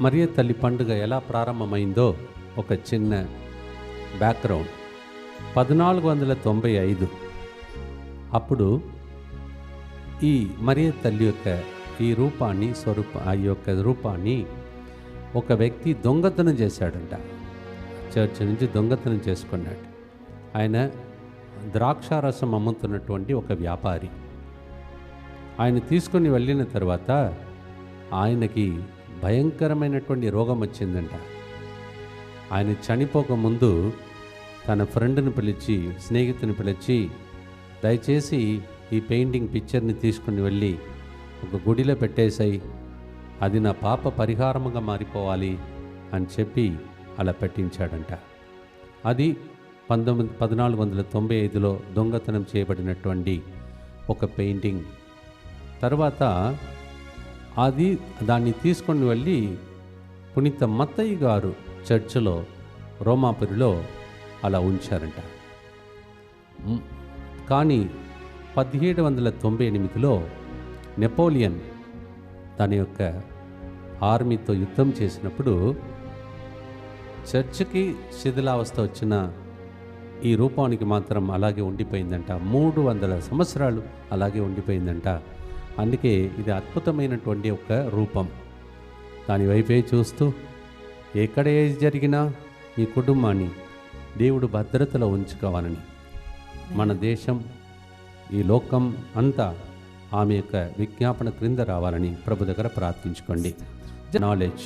మరియ తల్లి పండుగ ఎలా ప్రారంభమైందో ఒక చిన్న బ్యాక్గ్రౌండ్ పద్నాలుగు వందల తొంభై ఐదు. అప్పుడు ఈ మరియ తల్లి యొక్క ఈ రూపాన్ని స్వరూప ఆ యొక్క రూపాన్ని ఒక వ్యక్తి దొంగతనం చేశాడంట. చర్చ్ నుంచి దొంగతనం చేసుకున్నాడు. ఆయన ద్రాక్షారసం అమ్ముతున్నటువంటి ఒక వ్యాపారి. ఆయన తీసుకొని వెళ్ళిన తర్వాత ఆయనకి భయంకరమైనటువంటి రోగం వచ్చిందంట. ఆయన చనిపోకముందు తన ఫ్రెండ్ని పిలిచి స్నేహితుని పిలిచి దయచేసి ఈ పెయింటింగ్ పిక్చర్ని తీసుకుని వెళ్ళి ఒక గుడిలో పెట్టేసాయి అది నా పాప పరిహారముగా మారిపోవాలి అని చెప్పి అలా పెట్టించాడంట. అది పంతొమ్మిది పద్నాలుగు వందల తొంభై ఐదులో దొంగతనం చేయబడినటువంటి ఒక పెయింటింగ్. తర్వాత అది దాన్ని తీసుకొని వెళ్ళి పునీత మత్తయ్య గారు చర్చిలో రోమాపురిలో అలా ఉంచారంట. కానీ పదిహేడు వందల తొంభై ఎనిమిదిలో నెపోలియన్ తన యొక్క ఆర్మీతో యుద్ధం చేసినప్పుడు చర్చికి శిథిలావస్థ వచ్చిన ఈ రూపానికి మాత్రం అలాగే ఉండిపోయిందంట. మూడు వందల సంవత్సరాలు అలాగే ఉండిపోయిందంట. అందుకే ఇది అద్భుతమైనటువంటి ఒక రూపం. దాని వైపే చూస్తూ ఎక్కడ ఏది జరిగినా మీ కుటుంబాన్ని దేవుడు భద్రతలో ఉంచుకోవాలని. మన దేశం ఈ లోకం అంతా ఆమె యొక్క విజ్ఞాపన క్రింద రావాలని ప్రభు దగ్గర ప్రార్థించుకోండి. నాలెడ్జ్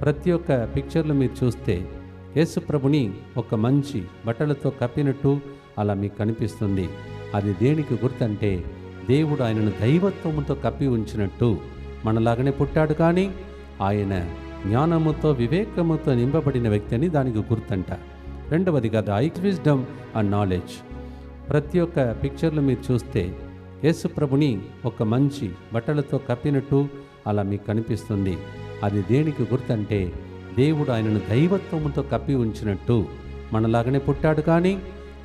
ప్రతి ఒక్క పిక్చర్లో మీరు చూస్తే యేసు ప్రభుని ఒక మంచి బట్టలతో కప్పినట్టు అలా మీకు కనిపిస్తుంది. అది దేనికి గుర్తంటే దేవుడు ఆయనను దైవత్వముతో కప్పి ఉంచినట్టు మనలాగనే పుట్టాడు కానీ ఆయన జ్ఞానముతో వివేకముతో నింపబడిన వ్యక్తి అని దానికి గుర్తంట. రెండవది కదా ఐ విజ్డమ్ అండ్ నాలెడ్జ్ ప్రతి ఒక్క పిక్చర్లో మీరు చూస్తే యేసు ప్రభుని ఒక మంచి బట్టలతో కప్పినట్టు అలా మీకు కనిపిస్తుంది. అది దేనికి గుర్తంటే దేవుడు ఆయనను దైవత్వముతో కప్పి ఉంచినట్టు మనలాగనే పుట్టాడు కానీ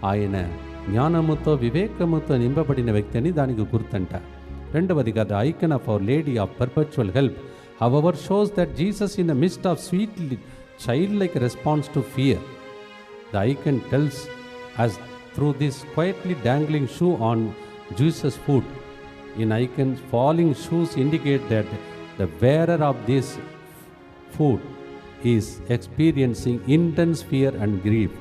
ఆయన జ్ఞానముతో వివేకముతో నింపబడిన వ్యక్తి అని దానికి గుర్తంట. రెండవది కదా icon of our lady of perpetual help hour shows that Jesus in a mist of sweetly child like response to fear the icon tells as through this quietly dangling shoe on Jesus foot in icon falling shoes indicate that the wearer of this foot is experiencing intense fear and grief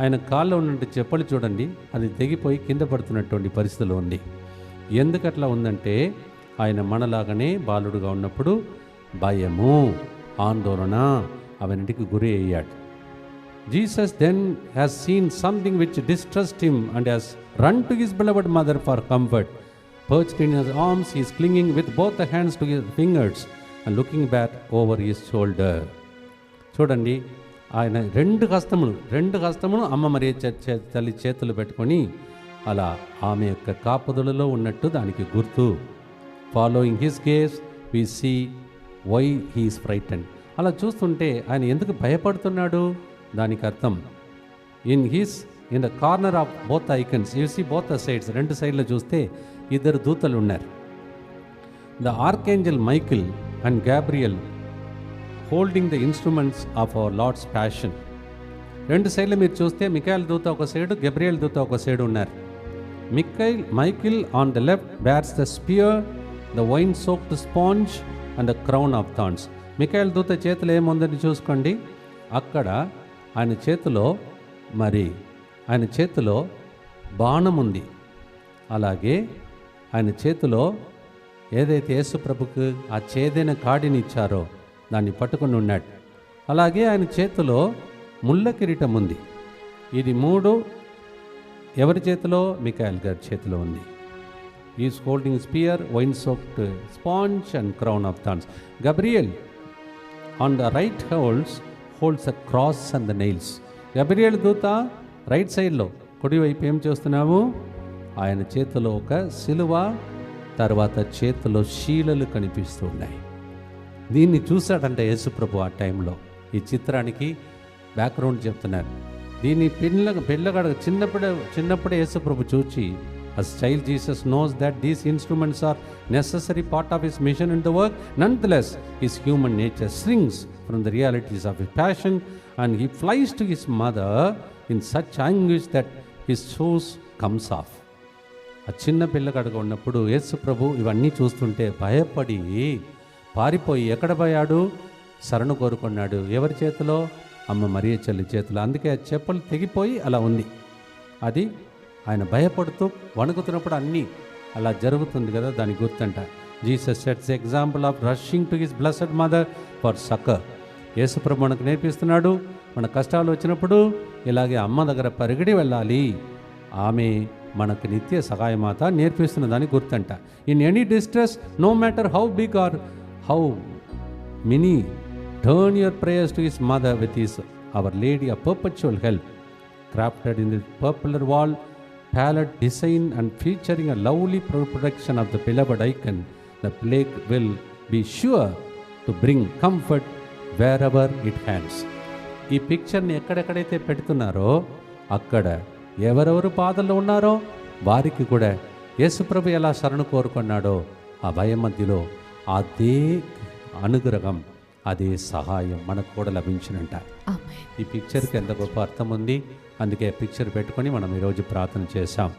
ఆయన కాళ్ళలో ఉన్నట్టు చెప్పలు చూడండి అది తెగిపోయి కింద పడుతున్నటువంటి పరిస్థితిలో ఉంది. ఎందుకట్లా ఉందంటే ఆయన మనలాగానే బాలుడుగా ఉన్నప్పుడు భయము ఆందోళన అవన్నిటికి గురి అయ్యాడు. Jesus then has seen something which distrust him and has run to his beloved mother for comfort. Perch arms is clinging with both hands to fingers and looking back over his shoulder చూడండి ఆయన రెండు హస్తములు రెండు హస్తములు అమ్మ మరి తల్లి చేతులు పెట్టుకొని అలా ఆమె యొక్క కాపుదలలో ఉన్నట్టు దానికి గుర్తు. Following his gaze we see why he's frighten అలా చూస్తుంటే ఆయన ఎందుకు భయపడుతున్నాడు? దానికి అర్థం. In his in the corner of both icons you see both the sides రెండు సైడ్లో చూస్తే ఇద్దరు దూతలు ఉన్నారు. The archangel Michael and Gabriel holding the instruments of our lord's passion. రెండు సైడ్లు మీరు చూస్తే మికాయల్ దూత ఒక సైడు గెబ్రియల్ దూత ఒక సైడు ఉన్నారు. Michael Michael on the left bears the spear the wine soaked sponge and the crown of thorns Michael దూత చేతిలో ఏముందని చూసుకోండి. అక్కడ ఆయన చేతిలో మరి ఆయన చేతిలో బాణం ఉంది. అలాగే ఆయన చేతిలో ఏదైతే యేసుప్రభుకు ఆ చేదైన కాడిని ఇచ్చారో దాన్ని పట్టుకుని ఉన్నాడు. అలాగే ఆయన చేతిలో ముళ్ళ కిరీటం ఉంది. ఇది మూడు. ఎవరి చేతిలో? మికాయల్ గారి చేతిలో ఉంది. Is holding spear wine soft sponge and crown of thorns Gabriel on the right holds holds a cross and the nails Gabriel దూత రైట్ సైడ్లో కుడివైపు ఏం చేస్తున్నాము ఆయన చేతిలో ఒక సిలువ తర్వాత చేతిలో శీలలు కనిపిస్తూ ఉన్నాయి. దీన్ని చూశాడంట యేసుప్రభు ఆ టైంలో. ఈ చిత్రానికి బ్యాక్గ్రౌండ్ చెప్తున్నారు. దీన్ని పిల్ల పిల్లగాడ చిన్నప్పుడే చిన్నప్పుడే యేసుప్రభు చూచి ఆ style Jesus knows that these instruments are necessary part of his mission in the work nonetheless his human nature shrinks from the realities of his passion and he flies to his mother in such anguish that his shoes comes off ఆ చిన్న పిల్లగాడగా ఉన్నప్పుడు యేసుప్రభు ఇవన్నీ చూస్తుంటే భయపడి పారిపోయి ఎక్కడ పోయాడు? శరణు కోరుకున్నాడు. ఎవరి చేతిలో? అమ్మ మరియ చెల్లి చేతిలో. అందుకే ఆ చెప్పులు తెగిపోయి అలా ఉంది. అది ఆయన భయపడుతూ వణుకుతున్నప్పుడు అన్నీ అలా జరుగుతుంది కదా దాని గుర్తంట. Jesus sets example of rushing to his blessed mother for succour యేసుప్రభు మనకు నేర్పిస్తున్నాడు. మన కష్టాలు వచ్చినప్పుడు ఇలాగే అమ్మ దగ్గర పరిగడి వెళ్ళాలి. ఆమె మనకు నిత్య సహాయమాత నేర్పిస్తున్న దాన్ని గుర్తంట. In any distress no matter how big or how many turn your prayers to his mother with his our lady a perpetual help crafted in the popular wall palette design and featuring lovely lovely production of the beloved icon, the plague will be sure to bring comfort wherever it hangs ఈ పిక్చర్ని ఎక్కడెక్కడైతే పెడుతున్నారో అక్కడ ఎవరెవరు బాధల్లో ఉన్నారో వారికి కూడా యేసుప్రభు ఎలా శరణు కోరుకున్నాడో ఆ భయం మధ్యలో అదే అనుగ్రహం అదే సహాయం మనకు కూడా లభించినంట. ఈ పిక్చర్కి ఎంత గొప్ప అర్థం ఉంది అందుకే పిక్చర్ పెట్టుకొని మనం ఈరోజు ప్రార్థన చేశాం.